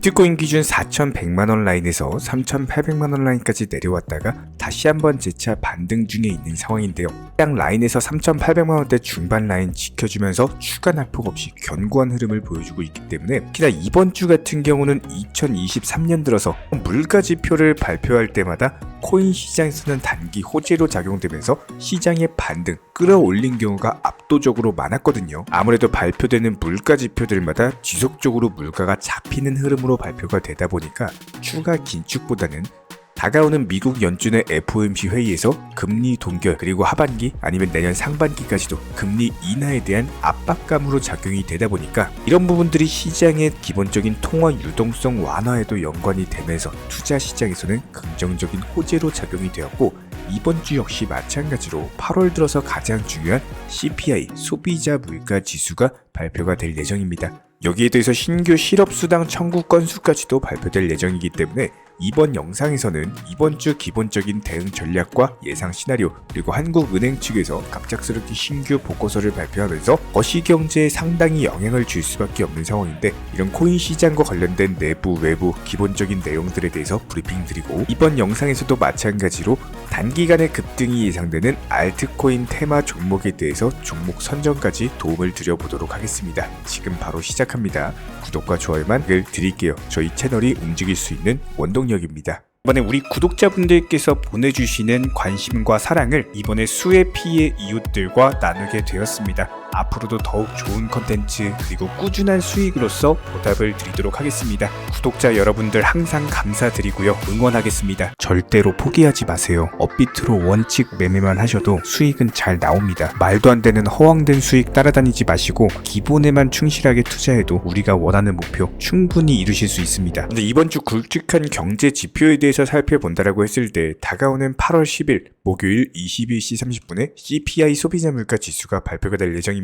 비트코인 기준 4,100만원 라인에서 3,800만원 라인까지 내려왔다가 다시 한번 재차 반등 중에 있는 상황인데요. 딱 라인에서 3,800만원대 중반 라인 지켜주면서 추가 낙폭 없이 견고한 흐름을 보여주고 있기 때문에 특히나 이번 주 같은 경우는 2023년 들어서 물가 지표를 발표할 때마다 코인 시장에서는 단기 호재로 작용되면서 시장의 반등 끌어올린 경우가 압도적으로 많았거든요. 아무래도 발표되는 물가 지표들마다 지속적으로 물가가 잡히는 흐름으로 발표가 되다 보니까 추가 긴축보다는 다가오는 미국 연준의 FOMC 회의에서 금리 동결 그리고 하반기 아니면 내년 상반기까지도 금리 인하에 대한 압박감으로 작용이 되다 보니까 이런 부분들이 시장의 기본적인 통화 유동성 완화에도 연관이 되면서 투자 시장에서는 긍정적인 호재로 작용이 되었고 이번 주 역시 마찬가지로 8월 들어서 가장 중요한 CPI 소비자 물가 지수가 발표가 될 예정입니다. 여기에 대해서 신규 실업수당 청구 건수까지도 발표될 예정이기 때문에 이번 영상에서는 이번 주 기본적인 대응 전략과 예상 시나리오 그리고 한국은행 측에서 갑작스럽게 신규 보고서를 발표하면서 거시 경제에 상당히 영향을 줄 수밖에 없는 상황인데 이런 코인 시장과 관련된 내부 외부 기본적인 내용들에 대해서 브리핑 드리고 이번 영상에서도 마찬가지로 단기간의 급등이 예상되는 알트코인 테마 종목에 대해서 종목 선정까지 도움을 드려보도록 하겠습니다. 지금 바로 시작합니다. 구독과 좋아요만 늘 드릴게요. 저희 채널이 움직일 수 있는 원동 력입니다. 이번에 우리 구독자분들께서 보내주시는 관심과 사랑을 이번에 수의 피해 이웃들과 나누게 되었습니다. 앞으로도 더욱 좋은 컨텐츠 그리고 꾸준한 수익으로서 보답을 드리도록 하겠습니다. 구독자 여러분들 항상 감사드리고요. 응원하겠습니다. 절대로 포기하지 마세요. 업비트로 원칙 매매만 하셔도 수익은 잘 나옵니다. 말도 안 되는 허황된 수익 따라다니지 마시고 기본에만 충실하게 투자해도 우리가 원하는 목표 충분히 이루실 수 있습니다. 근데 이번 주 굵직한 경제 지표에 대해서 살펴본다라고 했을 때 다가오는 8월 10일 목요일 21시 30분에 CPI 소비자 물가 지수가 발표가 될 예정입니다.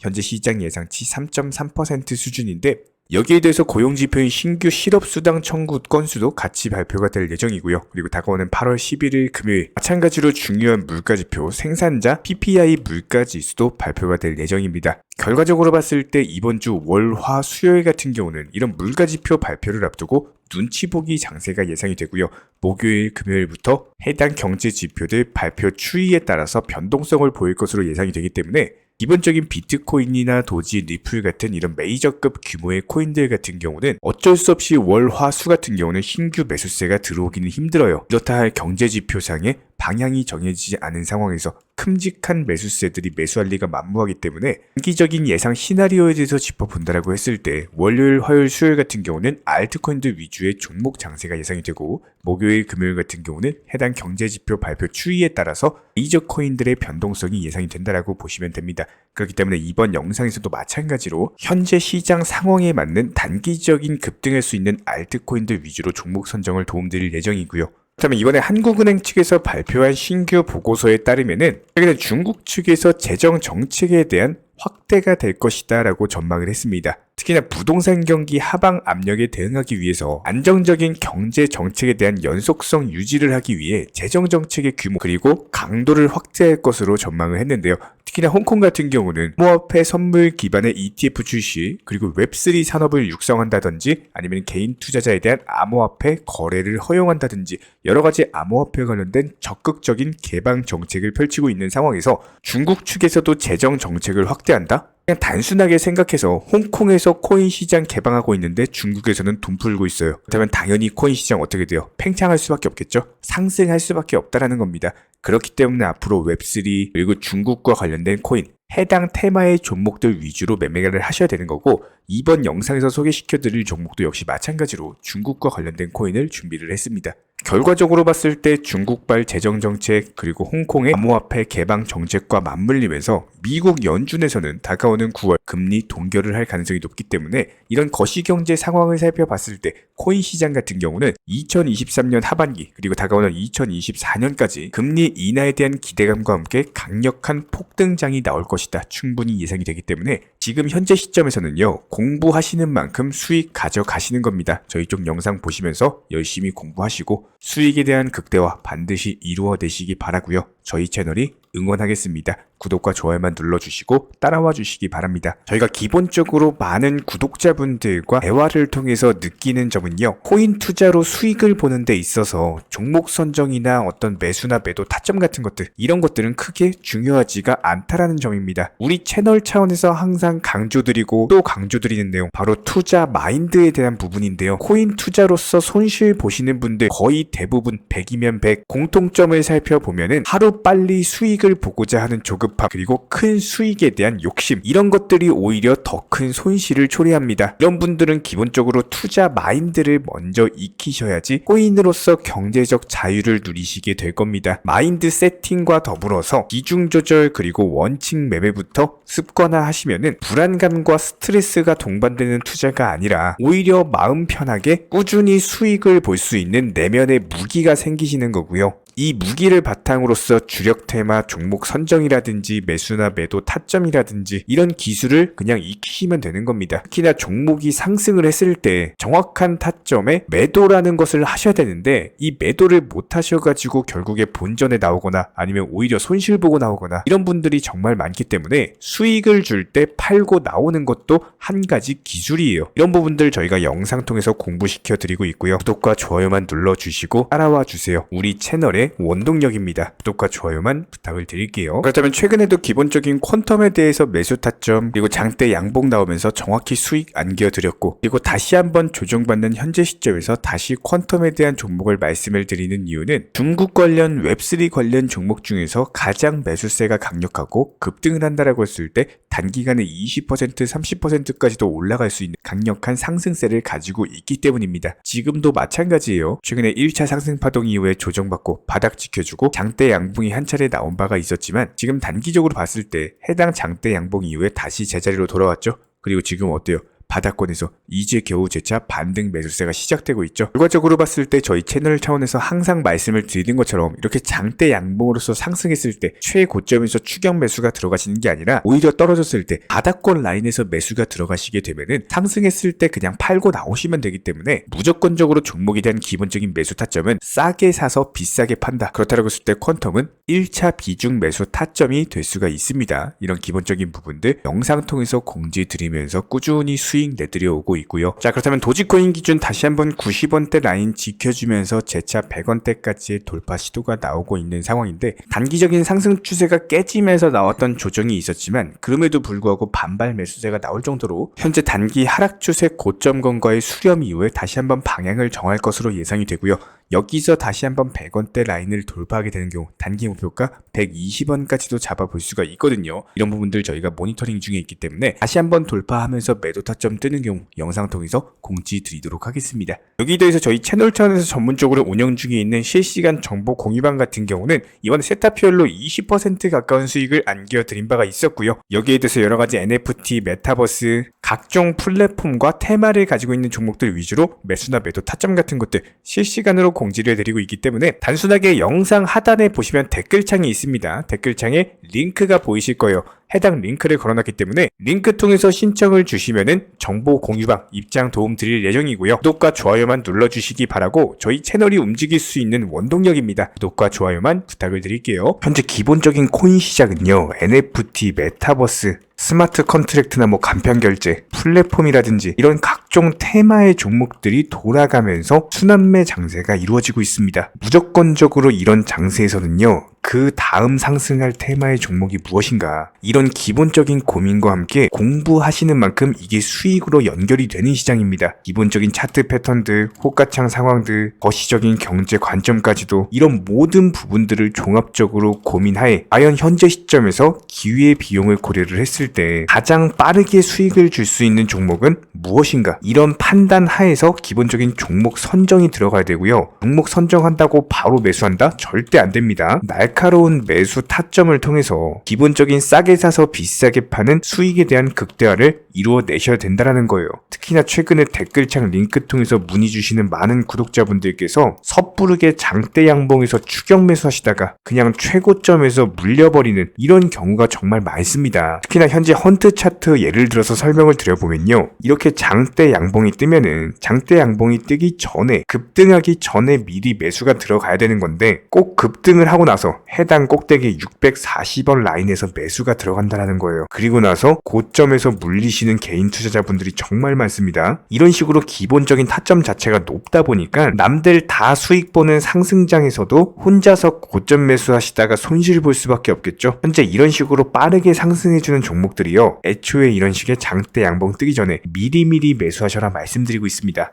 현재 시장 예상치 3.3% 수준인데 여기에 대해서 고용지표인 신규 실업수당 청구 건수도 같이 발표가 될 예정이고요. 그리고 다가오는 8월 11일 금요일 마찬가지로 중요한 물가지표 생산자 PPI 물가지수도 발표가 될 예정입니다. 결과적으로 봤을 때 이번 주 월, 화, 수요일 같은 경우는 이런 물가지표 발표를 앞두고 눈치 보기 장세가 예상이 되고요. 목요일, 금요일부터 해당 경제 지표들 발표 추이에 따라서 변동성을 보일 것으로 예상이 되기 때문에 기본적인 비트코인이나 도지, 리플 같은 이런 메이저급 규모의 코인들 같은 경우는 어쩔 수 없이 월, 화, 수 같은 경우는 신규 매수세가 들어오기는 힘들어요. 이렇다 할 경제 지표상에 방향이 정해지지 않은 상황에서 큼직한 매수세들이 매수할 리가 만무하기 때문에 단기적인 예상 시나리오에 대해서 짚어본다라고 했을 때 월요일, 화요일, 수요일 같은 경우는 알트코인들 위주의 종목 장세가 예상이 되고 목요일, 금요일 같은 경우는 해당 경제 지표 발표 추이에 따라서 메이저 코인들의 변동성이 예상이 된다라고 보시면 됩니다. 그렇기 때문에 이번 영상에서도 마찬가지로 현재 시장 상황에 맞는 단기적인 급등할 수 있는 알트코인들 위주로 종목 선정을 도움드릴 예정이고요. 그렇다면 이번에 한국은행 측에서 발표한 신규 보고서에 따르면은 최근에 중국 측에서 재정 정책에 대한 확대가 될 것이다 라고 전망을 했습니다. 특히나 부동산 경기 하방 압력에 대응하기 위해서 안정적인 경제 정책에 대한 연속성 유지를 하기 위해 재정 정책의 규모 그리고 강도를 확대할 것으로 전망을 했는데요. 특히나 홍콩 같은 경우는 모화폐 선물 기반의 ETF 출시 그리고 웹3 산업을 육성한다든지 아니면 개인 투자자에 대한 암호화폐 거래를 허용한다든지 여러 가지 암호화폐 관련된 적극적인 개방 정책을 펼치고 있는 상황에서 중국 측에서도 재정 정책을 확 대한다? 그냥 단순하게 생각해서 홍콩에서 코인 시장 개방하고 있는데 중국에서는 돈 풀고 있어요. 그렇다면 당연히 코인 시장 어떻게 돼요? 팽창할 수밖에 없겠죠? 상승할 수밖에 없다라는 겁니다. 그렇기 때문에 앞으로 웹3 그리고 중국과 관련된 코인 해당 테마의 종목들 위주로 매매를 하셔야 되는 거고 이번 영상에서 소개시켜드릴 종목도 역시 마찬가지로 중국과 관련된 코인을 준비를 했습니다. 결과적으로 봤을 때 중국발 재정 정책 그리고 홍콩의 암호화폐 개방 정책과 맞물리면서 미국 연준에서는 다가오는 9월 금리 동결을 할 가능성이 높기 때문에 이런 거시경제 상황을 살펴봤을 때 코인 시장 같은 경우는 2023년 하반기 그리고 다가오는 2024년까지 금리 인하에 대한 기대감과 함께 강력한 폭등장이 나올 것이다. 충분히 예상이 되기 때문에 지금 현재 시점에서는요 공부하시는 만큼 수익 가져가시는 겁니다. 저희 쪽 영상 보시면서 열심히 공부하시고 수익에 대한 극대화 반드시 이루어내시기 바라고요. 저희 채널이 응원하겠습니다 구독과 좋아요만 눌러주시고 따라와 주시기 바랍니다. 저희가 기본적으로 많은 구독자분들과 대화를 통해서 느끼는 점은요. 코인 투자로 수익을 보는 데 있어서 종목 선정이나 어떤 매수나 매도 타점 같은 것들 이런 것들은 크게 중요하지가 않다라는 점입니다. 우리 채널 차원에서 항상 강조드리고 또 강조드리는 내용 바로 투자 마인드에 대한 부분인데요. 코인 투자로서 손실 보시는 분들 거의 대부분 100이면 100 공통점을 살펴보면은 하루 빨리 수익을 보고자 하는 조 급함 그리고 큰 수익에 대한 욕심 이런 것들이 오히려 더 큰 손실을 초래합니다. 이런 분들은 기본적으로 투자 마인드를 먼저 익히셔야지 코인으로서 경제적 자유를 누리시게 될 겁니다. 마인드 세팅과 더불어서 비중 조절 그리고 원칙 매매부터 습관화 하시면은 불안감과 스트레스가 동반되는 투자가 아니라 오히려 마음 편하게 꾸준히 수익을 볼 수 있는 내면의 무기가 생기시는 거고요. 이 무기를 바탕으로서 주력 테마 종목 선정이라든지 매수나 매도 타점이라든지 이런 기술을 그냥 익히시면 되는 겁니다. 특히나 종목이 상승을 했을 때 정확한 타점에 매도라는 것을 하셔야 되는데 이 매도를 못 하셔가지고 결국에 본전에 나오거나 아니면 오히려 손실 보고 나오거나 이런 분들이 정말 많기 때문에 수익을 줄 때 팔고 나오는 것도 한 가지 기술이에요. 이런 부분들 저희가 영상 통해서 공부시켜 드리고 있고요. 구독과 좋아요만 눌러주시고 따라와 주세요. 우리 채널 의 원동력입니다. 구독과 좋아요만 부탁을 드릴게요. 그렇다면 최근에도 기본적인 퀀텀에 대해서 매수 타점 그리고 장대 양봉 나오면서 정확히 수익 안겨드렸고 그리고 다시 한번 조정받는 현재 시점에서 다시 퀀텀에 대한 종목을 말씀을 드리는 이유는 중국 관련 웹3 관련 종목 중에서 가장 매수세가 강력하고 급등을 한다라고 했을 때 단기간에 20% 30%까지도 올라갈 수 있는 강력한 상승세를 가지고 있기 때문입니다. 지금도 마찬가지예요. 최근에 1차 상승 파동 이후에 조정받고 바닥 지켜주고 장대 양봉이 한 차례 나온 바가 있었지만 지금 단기적으로 봤을 때 해당 장대 양봉 이후에 다시 제자리로 돌아왔죠. 그리고 지금 어때요? 바닥권에서 이제 겨우 재차 반등 매수세가 시작되고 있죠. 결과적으로 봤을 때 저희 채널 차원에서 항상 말씀을 드리는 것처럼 이렇게 장대 양봉으로서 상승했을 때 최고점에서 추격 매수가 들어가시는 게 아니라 오히려 떨어졌을 때 바닥권 라인에서 매수가 들어가시게 되면은 상승했을 때 그냥 팔고 나오시면 되기 때문에 무조건적으로 종목에 대한 기본적인 매수 타점은 싸게 사서 비싸게 판다. 그렇다고 했을 때 퀀텀은 1차 비중 매수 타점이 될 수가 있습니다. 이런 기본적인 부분들 영상 통해서 공지 드리면서 꾸준히 수익 내드려 오고 있고요. 자 그렇다면 도지코인 기준 다시 한번 90원대 라인 지켜주면서 재차 100원대까지의 돌파 시도가 나오고 있는 상황인데 단기적인 상승 추세가 깨지면서 나왔던 조정이 있었지만 그럼에도 불구하고 반발 매수세가 나올 정도로 현재 단기 하락 추세 고점 건거의 수렴 이후에 다시 한번 방향을 정할 것으로 예상이 되고요. 여기서 다시 한번 100원대 라인을 돌파하게 되는 경우 단기 목표가 120원까지도 잡아볼 수가 있거든요. 이런 부분들 저희가 모니터링 중에 있기 때문에 다시 한번 돌파하면서 매도 타점 뜨는 경우 영상 통해서 공지 드리도록 하겠습니다. 여기에 대해서 저희 채널 차원에서 전문적으로 운영 중에 있는 실시간 정보 공유방 같은 경우는 이번 세타피얼로 20% 가까운 수익을 안겨드린 바가 있었고요. 여기에 대해서 여러 가지 NFT, 메타버스, 각종 플랫폼과 테마를 가지고 있는 종목들 위주로 매수나 매도 타점 같은 것들 실시간으로 공지를 해드리고 있기 때문에 단순하게 영상 하단에 보시면 댓글창이 있습니다. 댓글창에 링크가 보이실 거예요. 해당 링크를 걸어놨기 때문에 링크 통해서 신청을 주시면은 정보 공유방 입장 도움 드릴 예정이고요. 구독과 좋아요만 눌러주시기 바라고 저희 채널이 움직일 수 있는 원동력입니다. 구독과 좋아요만 부탁을 드릴게요. 현재 기본적인 코인 시작은요. NFT, 메타버스, 스마트 컨트랙트나 뭐 간편 결제, 플랫폼이라든지 이런 각종 테마의 종목들이 돌아가면서 순환매 장세가 이루어지고 있습니다. 무조건적으로 이런 장세에서는요. 그 다음 상승할 테마의 종목이 무엇인가 이런 기본적인 고민과 함께 공부하시는 만큼 이게 수익으로 연결이 되는 시장입니다. 기본적인 차트 패턴들, 호가창 상황들, 거시적인 경제 관점까지도 이런 모든 부분들을 종합적으로 고민하에 과연 현재 시점에서 기회의 비용을 고려를 했을 때 가장 빠르게 수익을 줄 수 있는 종목은 무엇인가 이런 판단 하에서 기본적인 종목 선정이 들어가야 되고요. 종목 선정한다고 바로 매수한다? 절대 안 됩니다. 날 카로운 매수 타점을 통해서 기본적인 싸게 사서 비싸게 파는 수익에 대한 극대화를 이루어내셔야 된다라는 거예요. 특히나 최근에 댓글창 링크 통해서 문의 주시는 많은 구독자분들께서 섣부르게 장대 양봉에서 추격 매수하시다가 그냥 최고점에서 물려버리는 이런 경우가 정말 많습니다. 특히나 현재 헌트 차트 예를 들어서 설명을 드려보면요. 이렇게 장대 양봉이 뜨면은 장대 양봉이 뜨기 전에 급등하기 전에 미리 매수가 들어가야 되는 건데 꼭 급등을 하고 나서 해당 꼭대기 640원 라인에서 매수가 들어간다는 거예요. 그리고 나서 고점에서 물리시는 개인 투자자분들이 정말 많습니다. 이런 식으로 기본적인 타점 자체가 높다 보니까 남들 다 수익 보는 상승장에서도 혼자서 고점 매수하시다가 손실 볼 수밖에 없겠죠. 현재 이런 식으로 빠르게 상승해주는 종목들이요. 애초에 이런 식의 장대 양봉 뜨기 전에 미리미리 매수하셔라 말씀드리고 있습니다.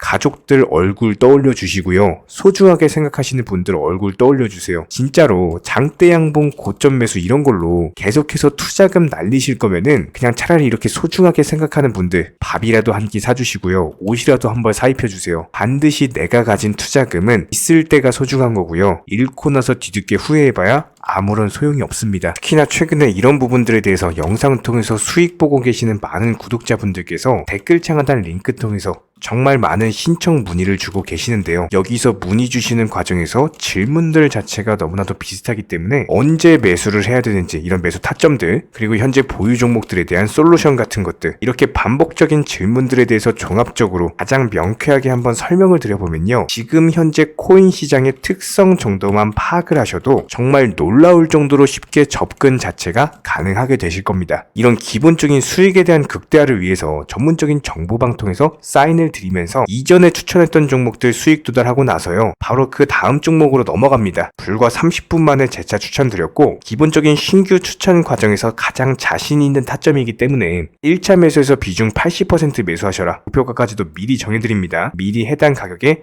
가족들 얼굴 떠올려 주시고요. 소중하게 생각하시는 분들 얼굴 떠올려 주세요. 진짜로 장대 양봉 고점 매수 이런 걸로 계속해서 투자금 날리실 거면은 그냥 차라리 이렇게 소중하게 생각하는 분들 밥이라도 한 끼 사주시고요. 옷이라도 한 벌 사입혀 주세요. 반드시 내가 가진 투자금은 있을 때가 소중한 거고요. 잃고 나서 뒤늦게 후회해봐야 아무런 소용이 없습니다. 특히나 최근에 이런 부분들에 대해서 영상을 통해서 수익 보고 계시는 많은 구독자분들께서 댓글창 하단 링크 통해서 정말 많은 신청 문의를 주고 계시는데요. 여기서 문의 주시는 과정에서 질문들 자체가 너무나도 비슷하기 때문에 언제 매수를 해야 되는지 이런 매수 타점들 그리고 현재 보유 종목들에 대한 솔루션 같은 것들 이렇게 반복적인 질문들에 대해서 종합적으로 가장 명쾌하게 한번 설명을 드려보면요. 지금 현재 코인 시장의 특성 정도만 파악을 하셔도 정말 놀라울 정도로 쉽게 접근 자체가 가능하게 되실 겁니다. 이런 기본적인 수익에 대한 극대화를 위해서 전문적인 정보 방 통해서 사인을 드리면서 이전에 추천했던 종목들 수익 도달하고 나서요. 바로 그 다음 종목으로 넘어갑니다. 불과 30분 만에 재차 추천드렸고 기본적인 신규 추천 과정에서 가장 자신 있는 타점이기 때문에 1차 매수에서 비중 80% 매수하셔라. 목표가까지도 미리 정해드립니다. 미리 해당 가격에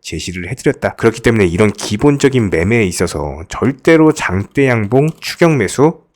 제시를 해드렸다. 그렇기 때문에 이런 기본적인 매매에 있어서 절대로 장대 양봉 추격 매수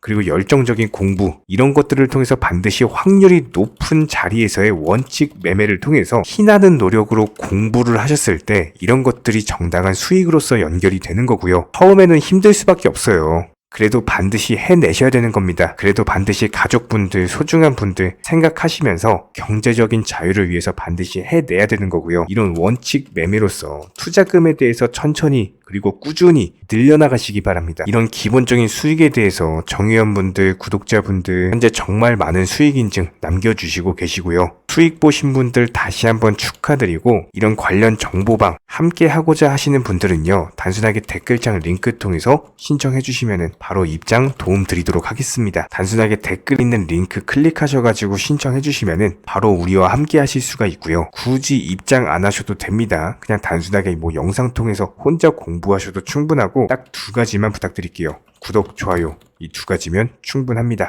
그리고 열정적인 공부 이런 것들을 통해서 반드시 확률이 높은 자리에서의 원칙 매매를 통해서 희나는 노력으로 공부를 하셨을 때 이런 것들이 정당한 수익으로서 연결이 되는 거고요. 처음에는 힘들 수밖에 없어요. 그래도 반드시 해내셔야 되는 겁니다. 그래도 반드시 가족분들, 소중한 분들 생각하시면서 경제적인 자유를 위해서 반드시 해내야 되는 거고요. 이런 원칙 매매로서 투자금에 대해서 천천히 그리고 꾸준히 늘려나가시기 바랍니다. 이런 기본적인 수익에 대해서 정의원분들, 구독자분들 현재 정말 많은 수익 인증 남겨주시고 계시고요. 수익 보신 분들 다시 한번 축하드리고 이런 관련 정보방 함께 하고자 하시는 분들은요. 단순하게 댓글창 링크 통해서 신청해 주시면 바로 입장 도움 드리도록 하겠습니다. 단순하게 댓글 있는 링크 클릭하셔가지고 신청해 주시면 바로 우리와 함께 하실 수가 있고요. 굳이 입장 안 하셔도 됩니다. 그냥 단순하게 뭐 영상 통해서 혼자 공부하셔도 충분하고 딱 두 가지만 부탁드릴게요. 구독, 좋아요 이 두 가지면 충분합니다.